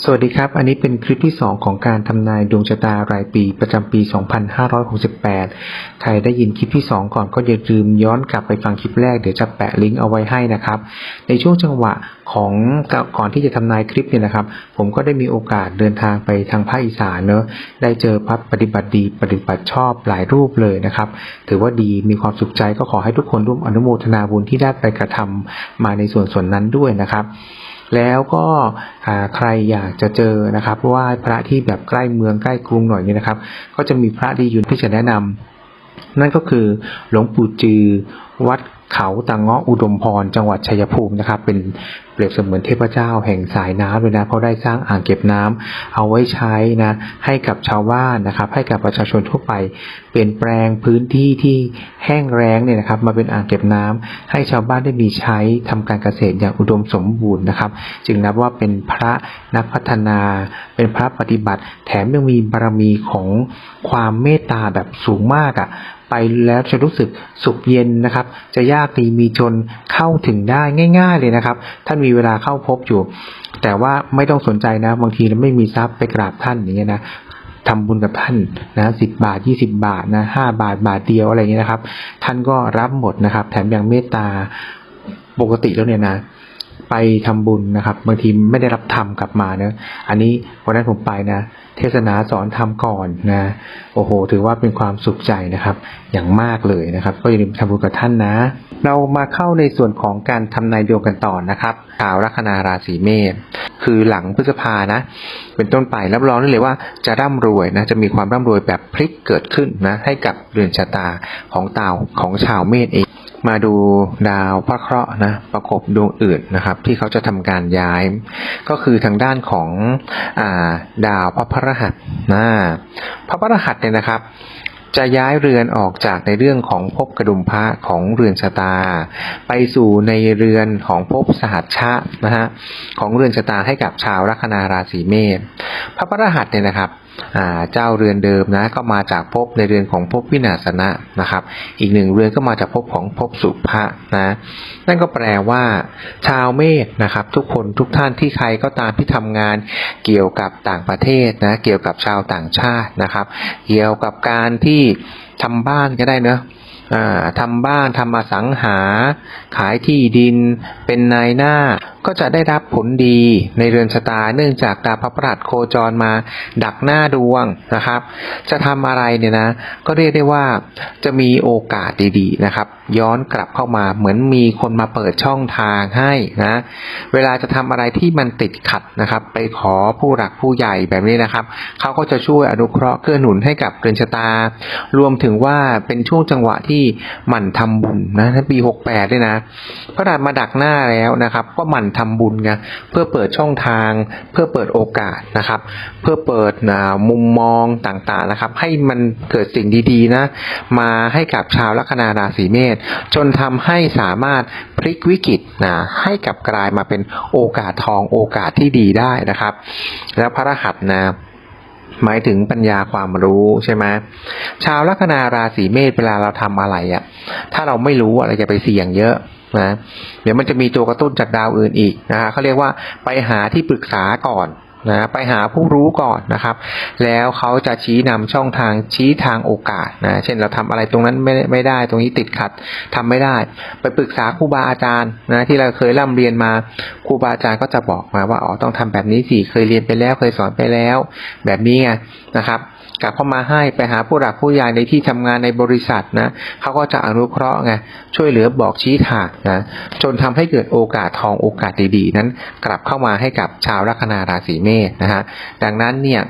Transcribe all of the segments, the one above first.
สวัสดีครับ อันนี้เป็นคลิปที่ 2 ของการทำนายดวงชะตารายปีประจำปี 2568 ใครได้ยินคลิปที่ 2 ก่อนก็อย่าลืมย้อนกลับไปฟังคลิปแรกเดี๋ยวจะแปะลิงก์เอาไว้ให้นะครับ ในช่วงจังหวะของก่อนที่จะทำนายคลิปเนี่ยนะครับ ผมก็ได้มีโอกาสเดินทางไปทางภาคอีสานเนอะได้เจอพระปฏิบัติดีปฏิบัติชอบหลายรูปเลยนะครับ ถือว่าดีมีความสุขใจก็ขอให้ทุกคนร่วมอนุโมทนาบุญที่ได้ไปกระทำมาในส่วนส่วนนั้นด้วยนะครับ แล้วก็ใครอยากจะเจอนะครับว่าพระที่แบบใกล้เมืองใกล้กรุงหน่อยเนี่ยนะครับ ก็จะมีพระดีอยู่ที่จะแนะนำนั่นก็คือหลวงปู่จือวัด เขาตังเงาะอุดมพรจังหวัดชัยภูมินะครับ เป็นเปรียบเสมือนเทพเจ้าแห่งสายน้ำเลยนะเพราะได้สร้างอ่างเก็บน้ำเอาไว้ใช้นะให้กับชาวบ้านนะครับ ให้กับประชาชนทั่วไปเปลี่ยนแปลงพื้นที่ที่แห้งแล้งเนี่ยนะครับ มาเป็นอ่างเก็บน้ำให้ชาวบ้านได้มีใช้ทำการเกษตรอย่างอุดมสมบูรณ์นะครับ จึงนับว่าเป็นพระนักพัฒนา เป็นพระปฏิบัติ แถมยังมีบารมีของความเมตตาแบบสูงมากอะ่ะ ไปแล้วจะรู้สึกสุขเย็นนะครับ จะยากดีมีจนเข้าถึงได้ง่าย ๆ เลยนะครับ ท่านมีเวลาเข้าพบอยู่ แต่ว่าไม่ต้องสนใจนะ บางทีเราไม่มีทรัพย์ไปกราบท่านอย่างเงี้ยนะทำบุญกับท่านนะสิบบาทยี่สิบาทนะห้าบาทบาทเดียวอะไรเงี้ยนะครับ ท่านก็รับหมดนะครับ แถมยังเมตตาปกติแล้วเนี่ยนะ ไปทำบุญนะครับ บางทีไม่ได้รับธรรมกลับมาเนะอันนี้วันนั้นผมไปนะ เทศนาสอนธรรมก่อนนะ โอ้โห ถือว่าเป็นความสุขใจนะครับ อย่างมากเลยนะครับ ก็อย่าลืมทำบุญกับท่านนะ เรามาเข้าในส่วนของการทำนายดวงกันต่อนะครับชาวลัคนาราศีเมษคือหลังพฤษภานะ เป็นต้นไปรับรองได้เลยว่าจะร่ำรวยนะจะมีความร่ำรวยแบบพลิกเกิดขึ้นนะให้กับเรือนชะตาของเต่าของชาวเมษเอง มาดูดาวพระเคราะห์นะประกบดวงอื่นนะครับ ที่เขาจะทำการย้าย ก็คือทางด้านของอาดาวพระพฤหัสนะพระพฤหัสเนี่ยนะครับ จะย้ายเรือนออกจากในเรื่องของภพกระดุมพระของเรือนชะตา ไปสู่ในเรือนของภพสหัชชะนะฮะของเรือนชะตาให้กับชาวลัคนาราศีเมษพระพฤหัสเนี่ยนะครับ เจ้าเรือนเดิมนะก็มาจากภพในเรือนของภพวินาศนะนะครับ อีกหนึ่งเรือนก็มาจากภพของภพสุภะนะนั่นก็แปลว่า ชาวเมษนะครับ ทุกคนทุกท่านที่ใครก็ตามที่ทำงานเกี่ยวกับต่างประเทศนะเกี่ยวกับชาวต่างชาตินะครับ เกี่ยวกับการที่ทำบ้านก็ได้เนอะ ทำบ้านทำอสังหา ขายที่ดิน เป็นนายหน้า ก็จะได้รับผลดีในเรือนชะตาเนื่องจากดาวพระพฤหัสโคจรมา ดักหน้าดวงนะครับ จะทำอะไรเนี่ยนะ ก็เรียกได้ว่าจะมีโอกาสดีๆนะครับ ย้อนกลับเข้ามาเหมือนมีคนมาเปิดช่องทางให้นะ เวลาจะทำอะไรที่มันติดขัดนะครับ ไปขอผู้หลักผู้ใหญ่แบบนี้นะครับเขาก็จะช่วยอนุเคราะห์เกื้อหนุนให้กับเรือนชะตา รวมถึงว่าเป็นช่วงจังหวะที่หมั่นทำบุญนะในปี68ด้วยนะพระดามาดักหน้าแล้วนะครับ ก็หมั่นทำบุญไงเพื่อเปิดช่องทาง เพื่อเปิดโอกาสนะครับ เพื่อเปิดมุมมองต่างๆนะครับ ให้มันเกิดสิ่งดีๆนะมาให้กับชาวลัคนาราศีเมษจนทำให้สามารถพลิกวิกฤตนะให้กับกลายมาเป็นโอกาสทองโอกาสที่ดีได้นะครับ แล้วพระรหัสนะ หมายถึงปัญญาความรู้ใช่ไหมชาวลัคนาราศีเมษเวลาเราทำอะไรอะ่ะ ถ้าเราไม่รู้อะไรจะไปเสี่ยงเยอะนะเดี๋ยวมันจะมีตัวกระตุ้นจากดาวอื่นอีกนะฮะเขาเรียกว่าไปหาที่ปรึกษาก่อน นะไปหาผู้รู้ก่อนนะครับ แล้วเขาจะชี้นำช่องทางชี้ทางโอกาสนะเช่นเราทำอะไรตรงนั้นไม่ไม่ได้ตรงนี้ติดขัดทำไม่ได้ ไปปรึกษาครูบาอาจารย์นะที่เราเคยร่ำเรียนมาครูบาอาจารย์ก็จะบอกมาว่าอ๋อต้องทำแบบนี้สิเคยเรียนไปแล้วเคยสอนไปแล้ว แบบนี้ไงนะครับ กลับเข้ามาให้ไปหาผู้หลักผู้ใหญ่ในที่ทำงานในบริษัทนะเขาก็จะอนุเคราะห์ไงช่วยเหลือบอกชี้ทางนะจนทำให้เกิดโอกาสทองโอกาสดีๆ นั้นกลับเข้ามาให้กับชาวลัคนาราศีเมษนะฮะดังนั้นเนี่ย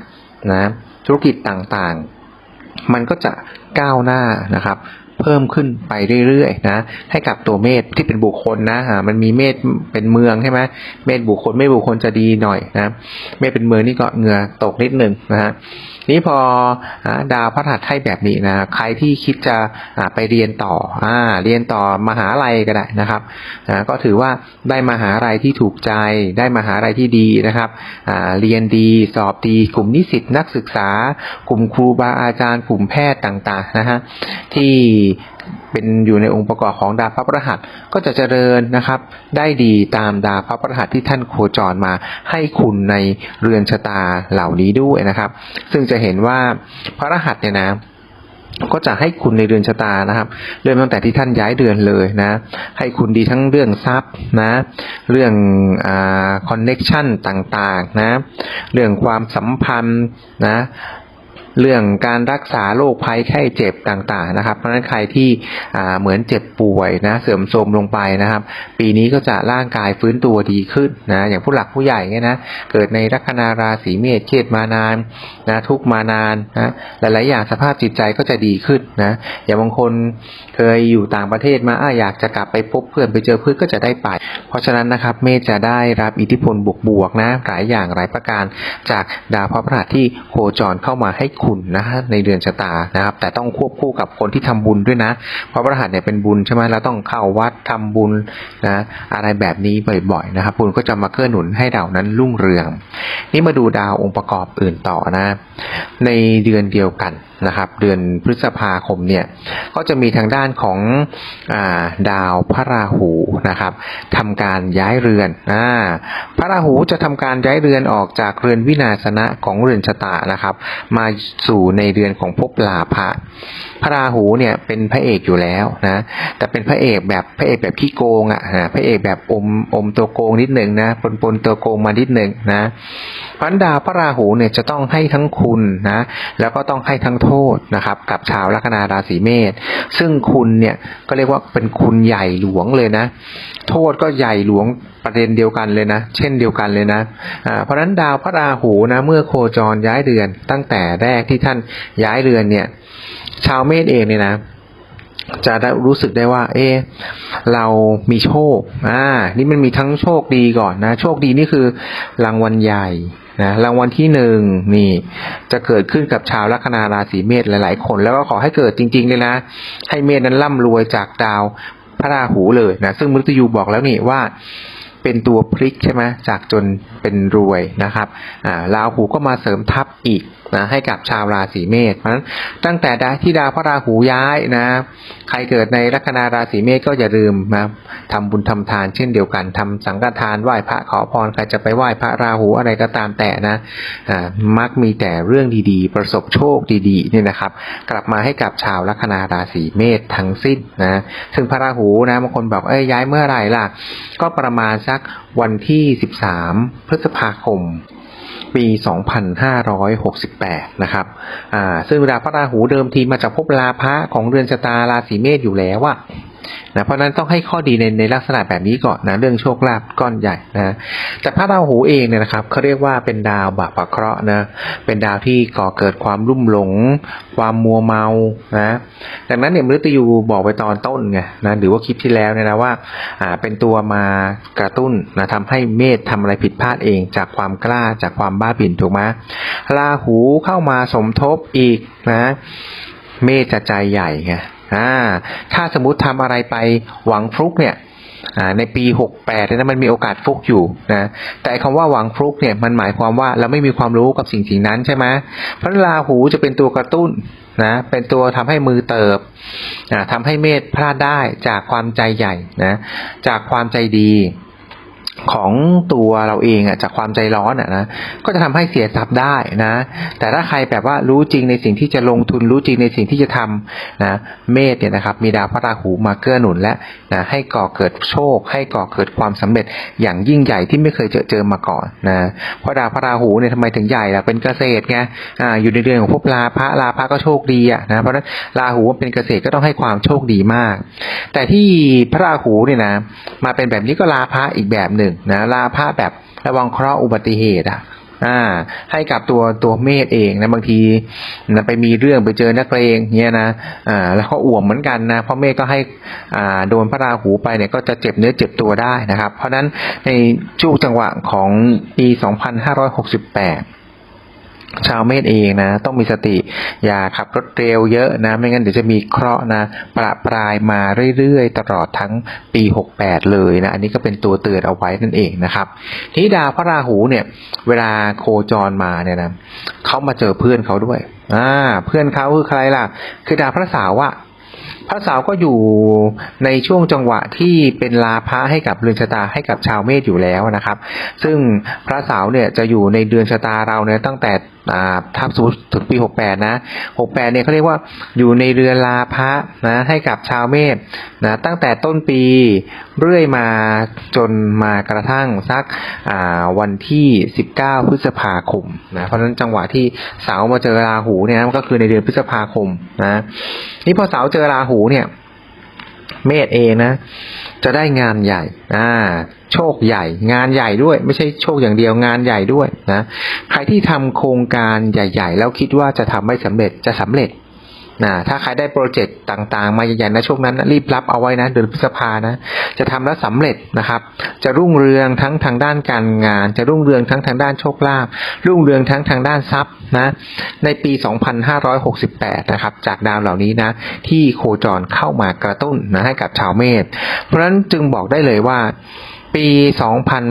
นะธุรกิจต่างๆ มันก็จะก้าวหน้านะครับ เพิ่มขึ้นไปเรื่อยๆนะให้กับตัวเมษที่เป็นบุคคลนะอ่ามันมีเมษเป็นเมืองใช่ไหมเมษบุคคลเมษบุคคลจะดีหน่อยนะเมษเป็นเมืองนี่ก็เหงื่อตกนิดนึงนะฮะนี่พอดาวพระหัสให้แบบนี้นะใครที่คิดจะไปเรียนต่ออ่าเรียนต่อมหาลัยก็ได้นะครับก็ถือว่าได้มหาลัยที่ถูกใจ ได้มหาลัยที่ดีนะครับอ่าเรียนดีสอบดีกลุ่มนิสิตนักศึกษา กลุ่มครูบาอาจารย์ กลุ่มแพทย์ต่างๆนะฮะที่เป็นอยู่ในองค์ประกอบของดาวพระพฤหัสก็จะเจริญนะครับ ได้ดีตามดาวพระพฤหัสที่ท่านโคจรมาให้คุณในเรือนชะตาเหล่านี้ด้วยนะครับ ซึ่งจะเห็นว่าพระรหัสเนี่ยนะก็จะให้คุณในเรือนชะตานะครับ เริ่มตั้งแต่ที่ท่านย้ายเดือนเลยนะ ให้คุณดีทั้งเรื่องทรัพย์นะ เรื่องคอนเน็ชันต่างๆนะ เรื่องความสัมพันธ์นะ เรื่องการรักษาโรคภัยไข้เจ็บต่างๆนะครับ เพราะฉะนั้นใครที่เหมือนเจ็บป่วยนะเสื่อมโทรมลงไปนะครับ ปีนี้ก็จะร่างกายฟื้นตัวดีขึ้นนะอย่างผู้หลักผู้ใหญ่เนี่ยนะเกิดในลัคนาราศีเมษเครียดมานานนะทุกมานานนะหลายๆอย่างสภาพจิตใจก็จะดีขึ้นนะอย่างบางคนเคยอยู่ต่างประเทศมาออยากจะกลับไปพบเพื่อนไปเจอเพื่อนก็จะได้ไป เพราะฉะนั้นนะครับเมษจะได้รับอิทธิพลบวกๆนะหลายอย่างหลายประการจากดาวพระพฤหัสที่โคจรเข้ามาให้คุณนะฮะในเดือนชะตานะครับ แต่ต้องควบคู่กับคนที่ทำบุญด้วยนะ เพราะพระรหัสเนี่ยเป็นบุญใช่ไหมเราต้องเข้าวัดทำบุญนะอะไรแบบนี้บ่อยๆนะครับบุญก็จะมาเกื้อหนุนให้เรานั้นรุ่งเรือง นี่มาดูดาวองค์ประกอบอื่นต่อนะ ในเดือนเดียวกันนะครับเดือนพฤษภาคมเนี่ยก็จะมีทางด้านของอาดาวพระราหูนะครับทำการย้ายเรือนอ่าพระราหูจะทำการย้ายเรือนออกจากเรือนวินาศนะของเรือนชะตานะครับ มาสู่ในเรือนของภพลาภะพระราหูเนี่ยเป็นพระเอกอยู่แล้วนะแต่เป็นพระเอกแบบพระเอกแบบขี้โกงอะนะพระเอกแบบอมอมตัวโกงนิดหนึ่งนะปนปนตัวโกงมานิดหนึ่งนะพันดาวพระราหูเนี่ยจะต้องให้ทั้งคุณนะแล้วก็ต้องให้ทั้งโทษนะครับ กับชาวลัคนาราศีเมษซึ่งคุณเนี่ยก็เรียกว่าเป็นคุณใหญ่หลวงเลยนะ โทษก็ใหญ่หลวงประเด็นเดียวกันเลยนะ เช่นเดียวกันเลยนะอ่าเพราะฉะนั้นดาวพระราหูนะเมื่อโคจรย้ายเดือน ตั้งแต่แรกที่ท่านย้ายเรือนเนี่ย ชาวเมษเองเนี่ยนะจะได้รู้สึกได้ว่า เอะเรามีโชค อ่า นี่มันมีทั้งโชคดีก่อนนะ โชคดีนี่คือรางวัลใหญ่ นะรางวัลที่หนึ่งนี่ จะเกิดขึ้นกับชาวลัคนาราศีเมษหลาย ๆ คน แล้วก็ขอให้เกิดจริง ๆ เลยนะ ให้เมษนั้นร่ำรวยจากดาวพระราหูเลยนะซึ่งมฤตยูบอกแล้วนี่ว่า เป็นตัวพลิกใช่ไหมจากจนเป็นรวยนะครับอ่าราหูก็มาเสริมทัพอีกนะให้กับชาวราศีเมษเพราะฉะนั้นตั้งแต่ดาวที่ดาวพระราหูย้ายนะใครเกิดในลัคนาราศีเมษก็อย่าลืมนะทำบุญทำทานเช่นเดียวกันทำสังฆทานไหว้พระขอพรใครจะไปไหว้พระราหูอะไรก็ตามแต่นะอ่ามักมีแต่เรื่องดีๆ ประสบโชคดีๆเนี่ยนะครับ กลับมาให้กับชาวลัคนาราศีเมษทั้งสิ้นนะซึ่งพระราหูนะบางคนบอกเอ้ยย้ายเมื่อไหร่ล่ะ ก็ประมาณสักวันที่ 13 พฤษภาคม ปี 2568 นะครับ อ่า ซึ่งดาพระราหูเดิมทีมาจากภพลาภะของเรือนชะตาราศีเมษอยู่แล้วอะ นะเพราะนั้นต้องให้ข้อดีในในลักษณะแบบนี้ก่อนนะเรื่องโชคลาภก้อนใหญ่นะแต่พระราหูเองเนี่ยนะครับเขาเรียกว่าเป็นดาวบาปะเคราะห์นะเป็นดาวที่ก่อเกิดความรุ่มหลง ความมัวเมานะดังนั้นเนี่ยมฤตยูบอกไปตอนต้นไงนะหรือว่าคลิปที่แล้วเนี่ยนะว่าอ่าเป็นตัวมากระตุ้นนะทำให้เมษทำอะไรผิดพลาดเองจากความกล้าจากความบ้าบิ่นถูกไหมราหูเข้ามาสมทบอีกนะ เมษจะใจใหญ่ไง อ่าถ้าสมมติทำอะไรไปหวังฟลุกเนี่ยในปีหกแปดเนี่ยนะมันมีโอกาสฟลุกอยู่นะแต่คำว่าหวังฟลุกเนี่ยมันหมายความว่าเราไม่มีความรู้กับสิ่งสิ่งนั้นใช่ไหมพระราหูจะเป็นตัวกระตุ้นนะเป็นตัวทำให้มือเติบอ่าทำให้เมธพลาดได้จากความใจใหญ่นะจากความใจดี ของตัวเราเองอะจากความใจร้อนอะนะก็จะทำให้เสียทรัพย์ได้นะ แต่ถ้าใครแบบว่ารู้จริงในสิ่งที่จะลงทุนรู้จริงในสิ่งที่จะทำนะเมษเนี่ยนะครับ มีดาวพระราหูมาเกื้อหนุนและนะให้ก่อเกิดโชค ให้ก่อเกิดความสำเร็จอย่างยิ่งใหญ่ที่ไม่เคยเจอเจอมาก่อนนะเพราะดาวพระราหูเนี่ยทำไมถึงใหญ่ล่ะเป็นเกษตรไงอ่าอยู่ในเดือนของภพลาภะลาภะก็โชคดีอะนะเพราะนั้นราหูเป็นเกษตรก็ต้องให้ความโชคดีมาก แต่ที่พระราหูเนี่ยนะมาเป็นแบบนี้ก็ลาภะอีกแบบหนึ่งนะลาภะแบบระวังเคราะห์อุบัติเหตุอะอ่าให้กับตัวตัวเมธเองนะบางทีนะไปมีเรื่องไปเจอนักเลงเงี้ยนะอ่าแล้วก็อ่วมเหมือนกันนะเพราะเมธก็ให้อ่าโดนพระราหูไปเนี่ยก็จะเจ็บเนื้อเจ็บตัวได้นะครับ เพราะฉะนั้นในช่วงจังหวะของปี 2568 ชาวเมธเองนะ ต้องมีสติ อย่าขับรถเร็วเยอะนะ ไม่งั้นเดี๋ยวจะมีเคราะห์นะ ประปรายมาเรื่อยๆ ตลอดทั้งปี 68 เลยนะ อันนี้ก็เป็นตัวเตือนเอาไว้นั่นเองนะครับทีดาวพระราหูเนี่ยเวลาโคจรมาเนี่ยนะเขามาเจอเพื่อนเขาด้วยอ่าเพื่อนเขาคือใครล่ะ คือดาวพระสาวอะ พระเสาร์ก็อยู่ในช่วงจังหวะที่เป็นลาภะให้กับเรือนชะตาให้กับชาวเมษอยู่แล้วนะครับ ซึ่งพระเสาร์เนี่ยจะอยู่ในเดือนชะตาเราเนี่ยตั้งแต่ทับสูถึงปี 68 นะ 68 เนี่ยเขาเรียกว่าอยู่ในเรือนลาภะนะให้กับชาวเมษนะตั้งแต่ต้นปีเรื่อยมาจนมากระทั่งสักวันที่ 19 พฤษภาคมนะเพราะฉะนั้นจังหวะที่เสาร์มาเจอราหูเนี่ยมันก็คือในเดือนพฤษภาคมนะนี่พอเสาร์เจอราหูเนี่ยเมษเองนะ จะได้งานใหญ่ อ่า โชคใหญ่ งานใหญ่ด้วย ไม่ใช่โชคอย่างเดียวงานใหญ่ด้วยนะ ใครที่ทำโครงการใหญ่ ๆ แล้วคิดว่าจะทำไม่สำเร็จจะสำเร็จ นะถ้าใครได้โปรเจกต์ต่างๆ มาใหญ่ๆนะช่วงนั้นรีบรับเอาไว้นะเดือนพฤษภานะ จะทำแล้วสำเร็จนะครับ จะรุ่งเรืองทั้งทางด้านการงาน จะรุ่งเรืองทั้งทางด้านโชคลาภรุ่งเรืองทั้งทางด้านทรัพย์นะในปี 2568 นะครับจากดาวเหล่านี้นะที่โคจรเข้ามากระตุ้นนะให้กับชาวเมษเพราะฉะนั้นจึงบอกได้เลยว่า ปี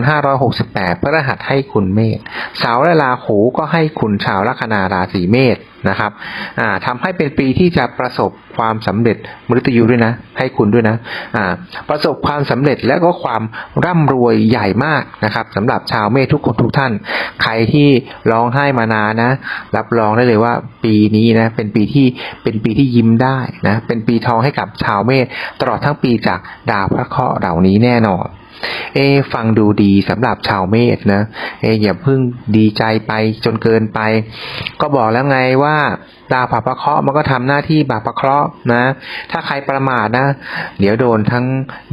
2568พระรหัสให้คุณเมษเสาและราหูก็ให้คุณชาวลัคนาราศีเมษนะครับอ่าทำให้เป็นปีที่จะประสบความสำเร็จมฤตยูด้วยนะ ให้คุณด้วยนะอ่าประสบความสำเร็จและก็ความร่ำรวยใหญ่มากนะครับสำหรับชาวเมษทุกคนทุกท่าน ใครที่ร้องไห้มานานนะ รับรองได้เลยว่าปีนี้นะเป็นปีที่เป็นปีที่ยิ้มได้นะเป็นปีทองให้กับชาวเมษตลอดทั้งปีจากดาวพระเคราะห์เหล่านี้แน่นอน เอ ฟังดูดีสำหรับชาวเมษนะ เออย่าเพิ่งดีใจไปจนเกินไป ก็บอกแล้วไงว่า ดาวบาประเคราะห์มันก็ทำหน้าที่บาปพระเคราะห์นะ ถ้าใครประมาทนะ เดี๋ยวโดนทั้ง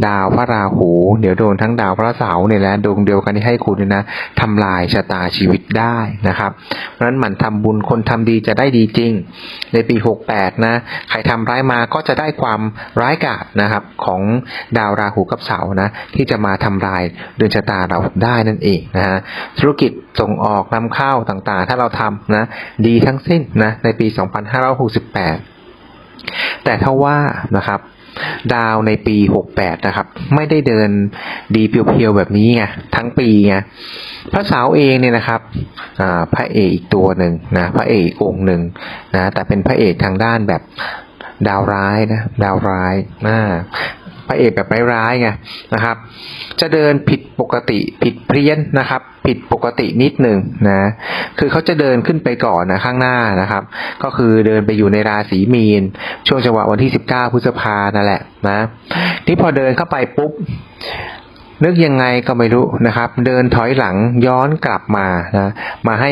ดาวพระราหู เดี๋ยวโดนทั้งดาวพระเสาร์เนี่ยแหละดวงเดียวกันที่ให้คุณเนี่ยนะทำลายชะตาชีวิตได้นะครับ เพราะฉะนั้นหมั่นทำบุญคนทำดีจะได้ดีจริง ในปี 68 นะ ใครทำร้ายมาก็จะได้ความร้ายกาจนะครับ ของดาวราหูกับเสาร์นะ ที่จะมาทำลายเดือนชะตาเราได้นั่นเองนะฮะธุรกิจ ส่งออกนำเข้าต่างๆ ถ้าเราทำนะดีทั้งสิ้นนะในปี 2568 แต่ถ้าว่านะครับดาวในปี 68 นะครับ ไม่ได้เดินดีเพียวๆแบบนี้ไงทั้งปีไงพระสาร์เองเนี่ยนะครับพระเอกอีกตัวหนึ่งนะพระเอกองค์หนึ่งนะแต่เป็นพระเอกทางด้านแบบดาวร้ายนะดาวร้ายนะ พระเอกแบบร้ายๆไงนะครับ จะเดินผิดปกติผิดเพี้ยนนะครับ ผิดปกตินิดหนึ่งนะคือเขาจะเดินขึ้นไปก่อนนะข้างหน้านะครับ ก็คือเดินไปอยู่ในราศีมีน ช่วงจังหวะวันที่ 19 พฤษภานั่นแหละนะที่พอเดินเข้าไปปุ๊บ นึกยังไงก็ไม่รู้นะครับ เดินถอยหลังย้อนกลับมานะมาให้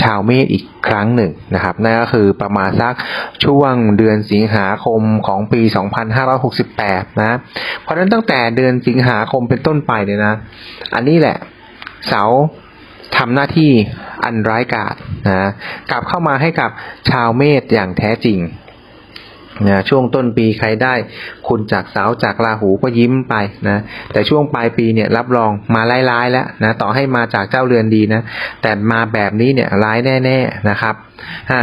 ชาวเมษอีกครั้งหนึ่งนะครับนั่นก็คือประมาณสักช่วงเดือนสิงหาคมของปี 2568 นะ เพราะฉะนั้นตั้งแต่เดือนสิงหาคมเป็นต้นไปเนี่ยนะ อันนี้แหละเสาทำหน้าที่อันร้ายกาจนะกลับเข้ามาให้กับชาวเมษอย่างแท้จริง นะช่วงต้นปีใครได้คุณจากเสาจากราหูก็ยิ้มไปนะแต่ช่วงปลายปีเนี่ยรับรองมาร้ายๆแล้วนะต่อให้มาจากเจ้าเรือนดีนะแต่มาแบบนี้เนี่ยร้ายแน่ ๆนะครับอ่า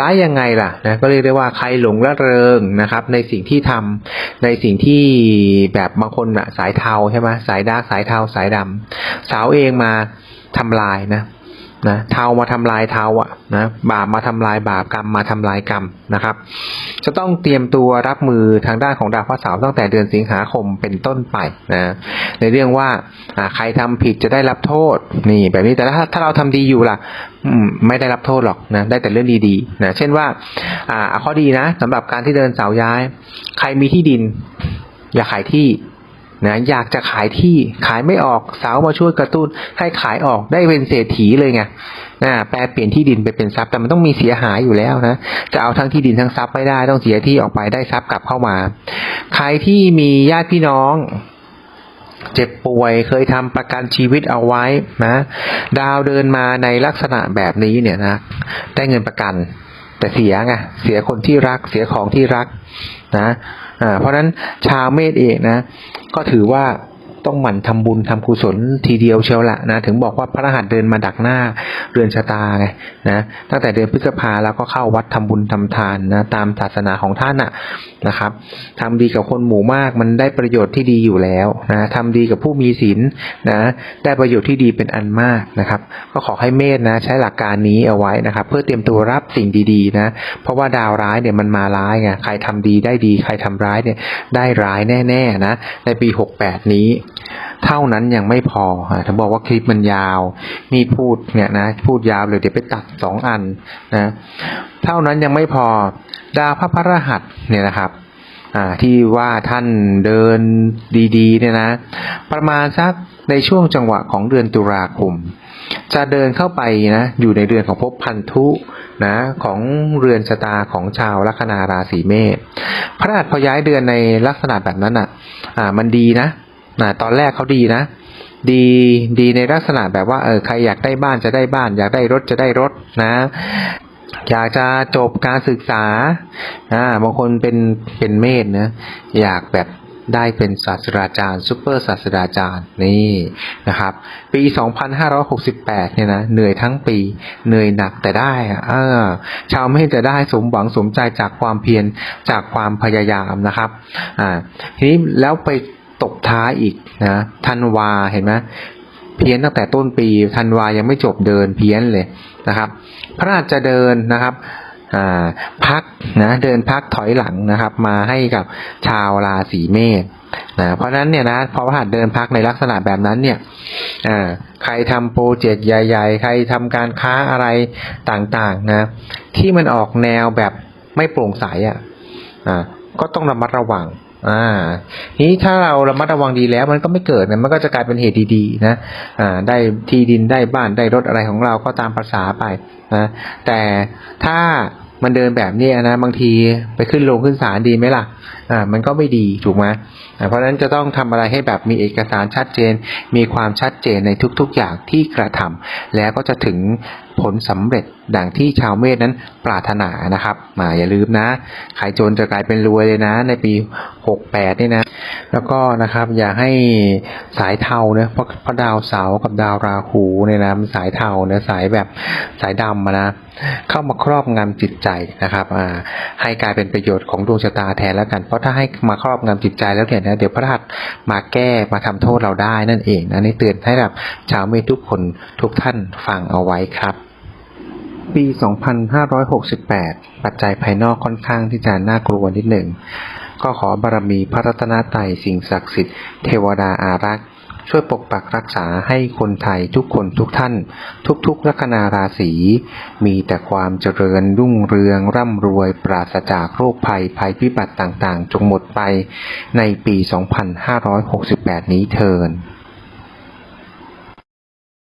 ร้ายยังไงล่ะนะก็เรียกได้ว่าใครหลงระเริงนะครับ ในสิ่งที่ทำในสิ่งที่แบบบางคนอะสายเทาใช่ไหมสายดาร์กสายเทาสายดำเสาวเองมาทำลายนะ นะเทามาทำลายเทาอะนะบาปมาทำลายบาปกรรมมาทำลายกรรมนะครับ จะต้องเตรียมตัวรับมือทางด้านของดาวพระเสาร์ตั้งแต่เดือนสิงหาคมเป็นต้นไปนะในเรื่องว่าใครทำผิดจะได้รับโทษนี่แบบนี้แต่ถ้าถ้าเราทำดีอยู่ล่ะไม่ได้รับโทษหรอกนะได้แต่เรื่องดีๆนะเช่นว่าอ่าข้อดีนะสำหรับการที่เดินเสาย้าย ใครมีที่ดิน อย่าขายที่ นะอยากจะขายที่ขายไม่ออกสาวมาช่วยกระตุ้นให้ขายออกได้เป็นเศรษฐีเลยไงนะแปลเปลี่ยนที่ดินไปเป็นทรัพย์แต่มันต้องมีเสียหายอยู่แล้วนะจะเอาทั้งที่ดินทั้งทรัพย์ไม่ได้ต้องเสียที่ออกไปได้ทรัพย์กลับเข้ามา ใครที่มีญาติพี่น้องเจ็บป่วยเคยทำประกันชีวิตเอาไว้นะ ดาวเดินมาในลักษณะแบบนี้เนี่ยนะ ได้เงินประกัน แต่เสียไงเสียคนที่รักเสียของที่รักนะอ่าเพราะฉะนั้นชาวเมษเองนะ ก็ถือว่า ต้องหมั่นทำบุญทำกุศลทีเดียวเชียวละนะถึงบอกว่าพระรหัสเดินมาดักหน้าเรือนชะตาไงนะตั้งแต่เดือนพฤษภาแล้วก็เข้าวัดทำบุญทำทานนะตามศาสนาของท่านอะนะครับทำดีกับคนหมู่มากมันได้ประโยชน์ที่ดีอยู่แล้วนะทำดีกับผู้มีศีลนะได้ประโยชน์ที่ดีเป็นอันมากนะครับ ก็ขอให้เมธนะใช้หลักการนี้เอาไว้นะครับ เพื่อเตรียมตัวรับสิ่งดีๆนะเพราะว่าดาวร้ายเนี่ยมันมาร้ายไงใครทำดีได้ดี ใครทำร้ายเนี่ยได้ร้ายแน่ๆนะในปี 68 นี้เท่านั้นยังไม่พออ่าถ้าบอกว่าคลิปมันยาวมีพูดเนี่ยนะพูดยาวเลยเดี๋ยวไปตัดสองอันนะเท่านั้นยังไม่พอดาวพระพรหัสเนี่ยนะครับที่ว่าท่านเดินดีๆเนี่ยนะ ประมาณสักในช่วงจังหวะของเดือนตุลาคม จะเดินเข้าไปนะอยู่ในเรือนของภพพันธุนะของเรือนชะตาของชาวลัคนาราศีเมษพระราชพอย้ายเดือนในลักษณะแบบนั้นอะอ่ามันดีนะ นะตอนแรกเขาดีนะ ดีดีในลักษณะแบบว่าเออใครอยากได้บ้านจะได้บ้าน อยากได้รถจะได้รถนะอยากจะจบการศึกษาอ่าบางคนเป็นเป็นเมธนะอยากแบบได้เป็นศาสตราจารย์ซูเปอร์ศาสตราจารย์นี่นะครับ ปี 2568 เนี่ยนะเหนื่อยทั้งปีเหนื่อยหนักแต่ได้อชาวเมธจะได้สมหวังสมใจจากความเพียรจากความพยายามนะครับอ่าทีนี้แล้วไป ตกท้ายอีกนะธันวาเห็นไหมเพี้ยนตั้งแต่ต้นปีธันวายังไม่จบเดินเพี้ยนเลยนะครับ พระราชจะเดินนะครับพักนะเดินพักถอยหลังนะครับ มาให้กับชาวราศีเมษนะเพราะนั้นเนี่ยนะพอพระหัสเดินพักในลักษณะแบบนั้นเนี่ยใครทำโปรเจกต์ใหญ่ ๆ ใครทำการค้าอะไรต่างๆนะที่มันออกแนวแบบไม่โปร่งใสอะอ่าก็ต้องระมัดระวัง อ่านี้ถ้าเราระมัดระวังดีแล้ว มันก็ไม่เกิดนะมันก็จะกลายเป็นเหตุดีๆนะอ่าได้ที่ดินได้บ้านได้รถอะไรของเราก็ตามภาษาไปนะแต่ถ้ามันเดินแบบนี้นะบางทีไปขึ้นลงขึ้นศาลดีไหมล่ะ อ่ามันก็ไม่ดีถูกไหมเพราะฉะนั้นจะต้องทำอะไรให้แบบมีเอกสารชัดเจน มีความชัดเจนในทุกๆอย่างที่กระทำแล้วก็จะถึงผลสำเร็จดังที่ชาวเมษนั้นปรารถนานะครับมาอย่าลืมนะใครจนจะกลายเป็นรวยเลยนะ ในปี 68นี่นะ แล้วก็นะครับอย่าให้สายเทาเนะเพราะเพราะดาวเสาร์กับดาวราหูเนี่ยนะมันสายเทาเนะสายแบบสายดำนะเข้ามาครอบงำจิตใจนะครับอ่าให้กลายเป็นประโยชน์ของดวงชะตาแทนแล้วกันเพราะถ้าให้มาครอบงำจิตใจแล้วเนี่ยนะเดี๋ยวพระหัสมาแก้มาทำโทษเราได้นั่นเองนะนี่เตือนให้แบบชาวเมธทุกคนทุกท่านฟังเอาไว้ครับ ปี 2568 ปัจจัยภายนอกค่อนข้างที่จะน่ากลัวนิดหนึ่งก็ขอบารมีพระรัตนตรัยสิ่งศักดิ์สิทธิ์เทวดาอารักษ์ ช่วยปกปักรักษาให้คนไทยทุกคนทุกท่าน ทุกๆลัคนาราศีมีแต่ความเจริญรุ่งเรืองร่ำรวย ปราศจากโรคภัยภัยพิบัติต่างๆ จงหมดไปในปี 2568 นี้เทิน